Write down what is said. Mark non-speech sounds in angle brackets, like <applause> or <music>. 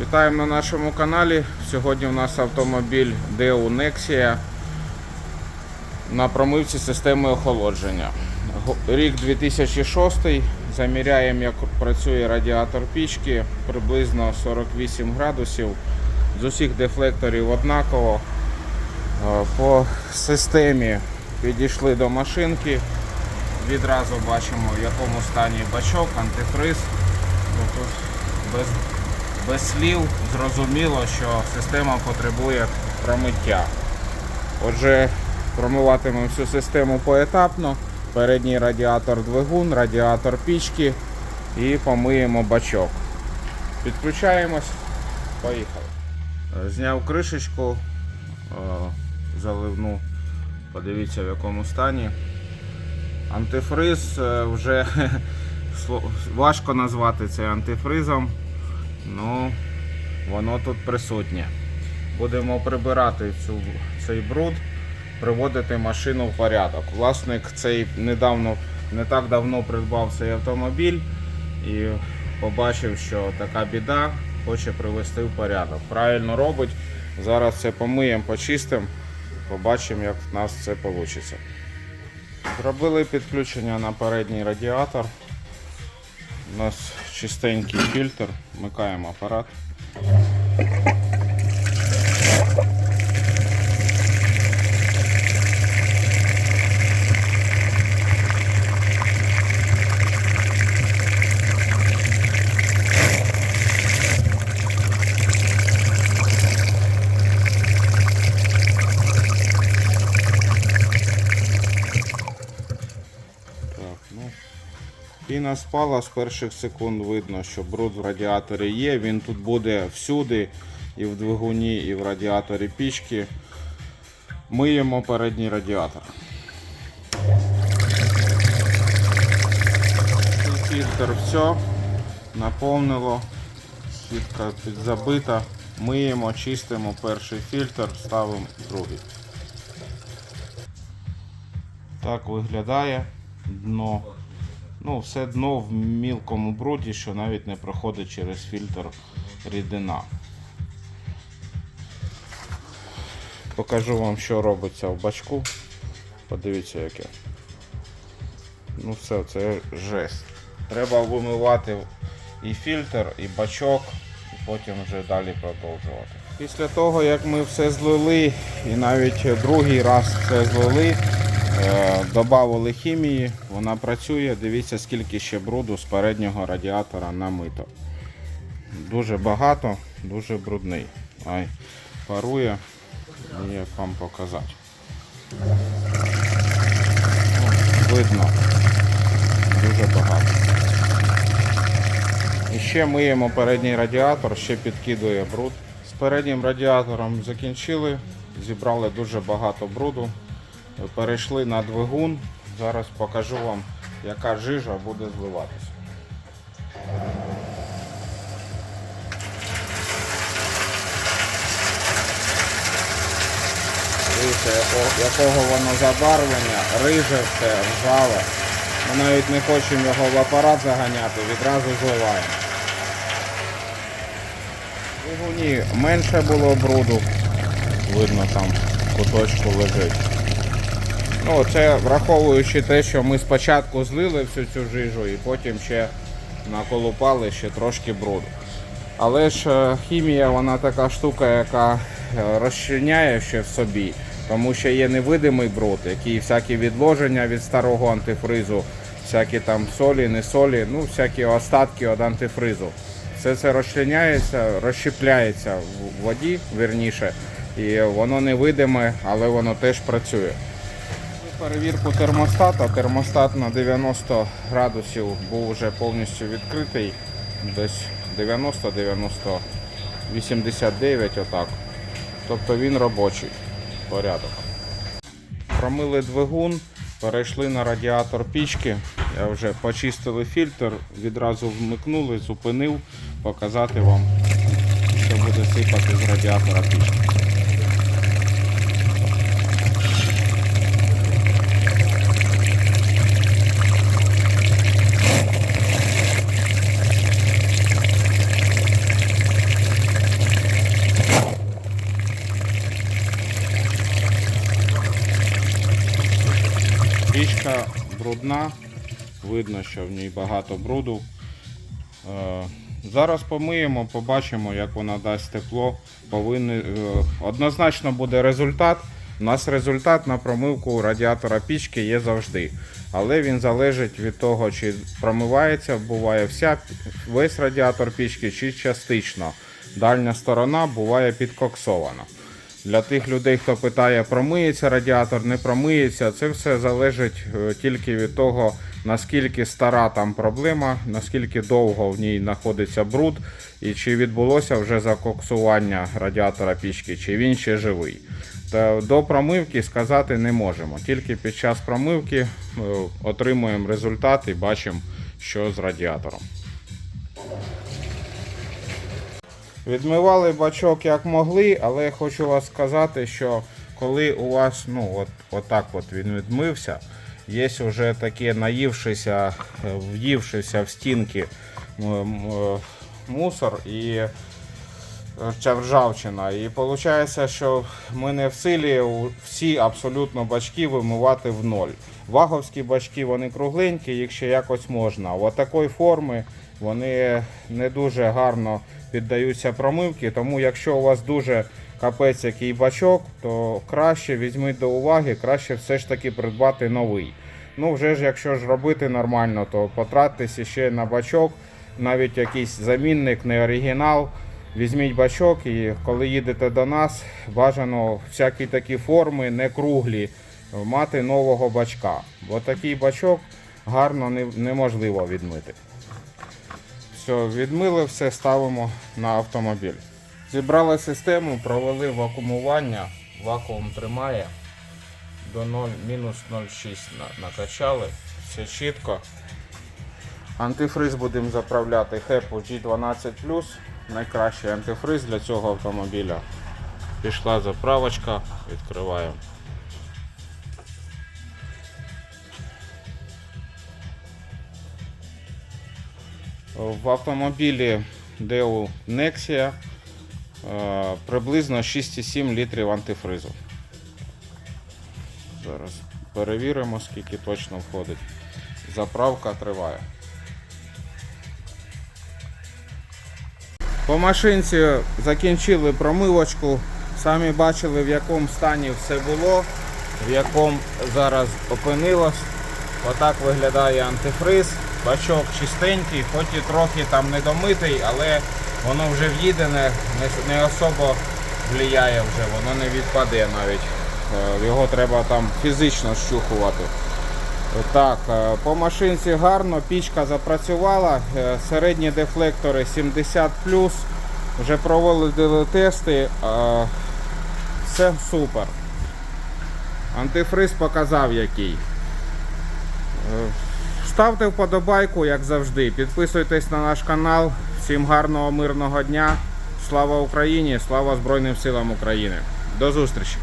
Вітаємо на нашому каналі. Сьогодні у нас автомобіль Deo Nexia на промивці системи охолодження. Рік 2006. Заміряємо, як працює радіатор пічки, приблизно 48 градусів. З усіх дефлекторів однаково. Е, По системі підійшли до машинки. Відразу бачимо, в якому стані бачок, антифриз. Тут без, без слів зрозуміло, що система потребує промиття. Отже, промиватимемо всю систему поетапно. Передній радіатор двигун, радіатор пічки і помиємо бачок. Підключаємось, поїхали. Е, Зняв кришечку, е, заливну, подивіться в якому стані. Антифриз е, вже <laughs> важко назвати це антифризом, ну воно тут присутнє. Будемо прибирати цю, цей бруд, приводити машину в порядок. Власник цей недавно, не так давно придбав цей автомобіль і побачив, що така біда, хоче привести в порядок. Правильно робить. Зараз це помиємо, почистимо, побачимо, як в нас це вийде. Зробили підключення на передній радіатор. У нас чистенький фільтр. Вмикаємо апарат. Піна спала з перших секунд видно, що бруд в радіаторі є. Він тут буде всюди, і в двигуні, і в радіаторі пічки. Миємо передній радіатор. Фільтр все, наповнило, сітка підзабита. Миємо, чистимо перший фільтр, ставимо другий. Так виглядає дно. Ну, все дно в мілкому бруді, що навіть не проходить через фільтр рідина. Покажу вам, що робиться в бачку. Подивіться, яке. Ну все, це жесть. Треба вимивати і фільтр, і бачок, і потім вже далі продовжувати. Після того, як ми все злили, і навіть другий раз все злили, е, додавали хімії, вона працює. Дивіться, скільки ще бруду з переднього радіатора намито. Дуже багато, дуже брудний. Ай, парує, як вам показати. Видно, дуже багато. І ще миємо передній радіатор, ще підкидує бруд. З переднім радіатором закінчили, зібрали дуже багато бруду. Перейшли на двигун. Зараз покажу вам, яка жижа буде зливатися. Дивіться, якого, воно забарвлення, риже все, ржаве. Ми навіть не хочемо його в апарат заганяти, відразу зливаємо. Двигуні менше було бруду, видно там куточку лежить. Ну, це враховуючи те, що ми спочатку злили всю цю жижу і потім ще наколупали ще трошки бруду. Але ж е, хімія вона така штука, яка е, розчиняє ще в собі, тому що є невидимий бруд, який всякі відложення від старого антифризу, всякі там солі, не солі, ну всякі остатки від антифризу. Все це розчиняється, розщепляється в воді, верніше, і воно невидиме, але воно теж працює. Перевірку термостата. Термостат на 90 градусів був вже повністю відкритий. Десь 90, 90, 89 отак. Тобто він робочий. Порядок. Промили двигун, перейшли на радіатор пічки. Я вже почистили фільтр, відразу вмикнули, зупинив, показати вам, що буде сипати з радіатора пічки. Брудна. Видно, що в ній багато бруду. Е, Зараз помиємо, побачимо, як вона дасть тепло. Повинен, однозначно буде результат. У нас результат на промивку радіатора пічки є завжди. Але він залежить від того, чи промивається, буває вся, весь радіатор пічки, чи частично. Дальня сторона буває підкоксована. Для тих людей, хто питає, промиється радіатор, не промиється, це все залежить е, тільки від того, наскільки стара там проблема, наскільки довго в ній знаходиться бруд, і чи відбулося вже закоксування радіатора пічки, чи він ще живий. Та до промивки сказати не можемо. Тільки під час промивки е, отримуємо результат і бачимо, що з радіатором. Відмивали бачок як могли, але я хочу вас сказати, що коли у вас ну, от, отак от він відмився, є вже таке наївшися, е, в'ївшися в стінки м, мусор і е, ржавчина. І виходить, що ми не в силі всі абсолютно бачки вимивати в ноль. Ваговські бачки вони кругленькі, їх ще якось можна. От такої форми вони не дуже гарно піддаються промивці, тому якщо у вас дуже капець який бачок, то краще візьміть до уваги, краще все ж таки придбати новий. Ну, вже ж, якщо ж робити нормально, то потратьтеся ще на бачок, навіть якийсь замінник, не оригінал. Візьміть бачок і коли їдете до нас, бажано всякі такі форми, не круглі, мати нового бачка. Бо такий бачок гарно неможливо відмити. Все, відмили все, ставимо на автомобіль. Зібрали систему, провели вакуумування, вакуум тримає до 0, мінус 0,6 на- накачали, все чітко. Антифриз будемо заправляти Хепу G12 найкращий антифриз для цього автомобіля. Пішла заправочка, відкриваємо. В автомобілі Deo Nexia е, приблизно 6,7 літрів антифризу. Зараз перевіримо, скільки точно входить. Заправка триває. По машинці закінчили промивочку. Самі бачили, в якому стані все було, в якому зараз опинилось. Отак виглядає антифриз. Бачок чистенький, хоч і трохи там недомитий, але воно вже в'їдене, не, не особо впливає вже, воно не відпаде навіть. Е, Його треба там фізично щухувати. Так, е, по машинці гарно, пічка запрацювала, е, середні дефлектори 70 вже проводили тести, все супер. Антифриз показав який. Ставте вподобайку, як завжди. Підписуйтесь на наш канал. Всім гарного мирного дня. Слава Україні! Слава Збройним силам України. До зустрічі!